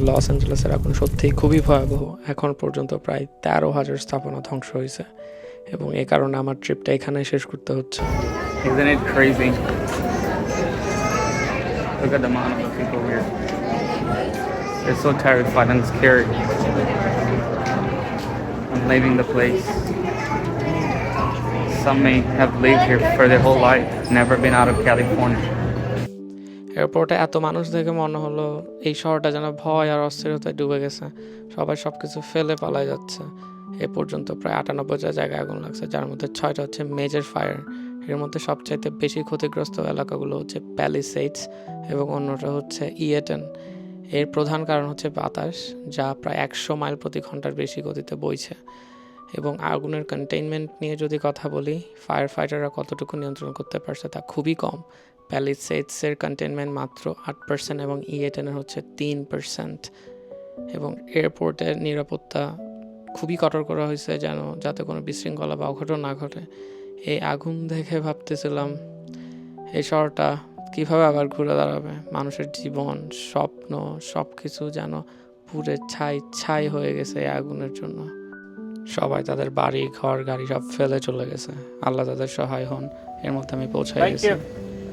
Loss অ্যাঞ্জেলেসের আগুন সত্যিই খুবই ভয়াবহ এখন পর্যন্ত প্রায় তেরো হাজার স্থাপনা ধ্বংস হয়েছে এবং এই কারণে আমার ট্রিপটা এখানেই শেষ করতে হচ্ছে. Some may have lived here for their whole life, never been out of California. এয়ারপোর্টে এত মানুষ দেখে মনে হলো এই শহরটা যেন ভয় আর অস্থিরতায় ডুবে গেছে। সবাই সব কিছু ফেলে পালায় যাচ্ছে। এ পর্যন্ত প্রায় আটানব্বইটা জায়গায় আগুন লাগছে, যার মধ্যে ছয়টা হচ্ছে মেজর ফায়ার এর মধ্যে সবচাইতে বেশি ক্ষতিগ্রস্ত এলাকাগুলো হচ্ছে প্যালিসেটস এবং অন্যটা হচ্ছে ইয়েটেন এর প্রধান কারণ হচ্ছে বাতাস, যা প্রায় একশো মাইল প্রতি ঘণ্টার বেশি গতিতে বইছে। এবং আগুনের কন্টেইনমেন্ট নিয়ে যদি কথা বলি ফায়ার ফাইটাররা কতটুকু নিয়ন্ত্রণ করতে পারছে তা খুবই কম। প্যালিসেটসের কন্টেনমেন্ট মাত্র আট পার্সেন্ট এবং ইয়েটেনের হচ্ছে তিন পার্সেন্ট এবং এয়ারপোর্টের নিরাপত্তা খুবই কঠোর করা হয়েছে যেন যাতে কোনো বিশৃঙ্খলা বা অঘটন না ঘটে। এই আগুন দেখে ভাবতেছিলাম এই শহরটা কীভাবে আবার ঘুরে দাঁড়াবে? মানুষের জীবন স্বপ্ন সব কিছু যেন পুরে ছাই ছাই হয়ে গেছে এই আগুনের জন্য। সবাই তাদের বাড়ি ঘর গাড়ি সব ফেলে চলে গেছে। আল্লাহ তাদের সহায় হন এর মধ্যে আমি পৌঁছে গেছি।